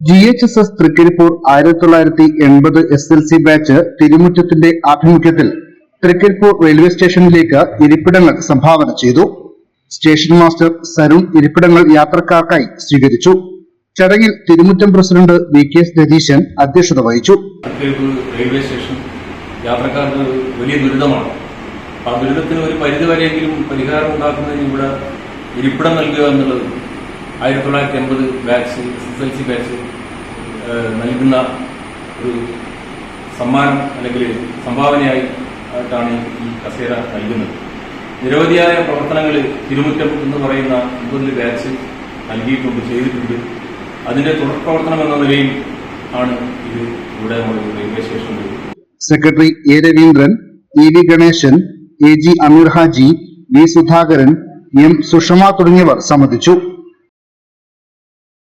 G H S S Trikaripur ആയിരത്തി തൊള്ളായിരത്തി എൺപത് എസ് എൽ സി ബാച്ച് തിരുമുറ്റത്തിന്റെ ആഭിമുഖ്യത്തിൽ തൃക്കരിപ്പൂർ റെയിൽവേ സ്റ്റേഷനിലേക്ക് ഇരിപ്പിടങ്ങൾ സംഭാവന ചെയ്തു. സ്റ്റേഷൻ മാസ്റ്റർ സരുൺ ഇരിപ്പിടങ്ങൾ യാത്രക്കാർക്കായി സ്വീകരിച്ചു. ചടങ്ങിൽ Thirumuttam president V K Ratheeshan അധ്യക്ഷത വഹിച്ചു. റെയിൽവേ സ്റ്റേഷൻ യാത്രക്കാർക്ക് വലിയ ദുരിതമാണ്. ആ ദുരിതത്തിന് ഒരു പരിധിവരെയെങ്കിലും പരിഹാരം ഉണ്ടാക്കുന്നതിന് ഇവിടെ ഇരിപ്പിടം നൽകുക എന്നുള്ളത് ആയിരത്തി തൊള്ളായിരത്തി എൺപത് batch S L C batch നൽകുന്ന ഒരു സമ്മാനം അല്ലെങ്കിൽ സംഭാവനയായി ആയിട്ടാണ് ഈ കസേര നൽകുന്നത്. നിരവധിയായ പ്രവർത്തനങ്ങൾ തിരുമുറ്റം എന്ന് പറയുന്ന മുപ്പതിൽ ബാച്ച് നൽകിയിട്ടുണ്ട് ചെയ്തിട്ടുണ്ട്. അതിന്റെ തുടർ പ്രവർത്തനം എന്ന നിലയിൽ ആണ് ഇത് ഇവിടെ റെയിൽവേ സ്റ്റേഷനിൽ secretary A Raveendran E V Ganeshan A G Ameer Haji V Sudhakaran M Sushama തുടങ്ങിയവർ സംബന്ധിച്ചു.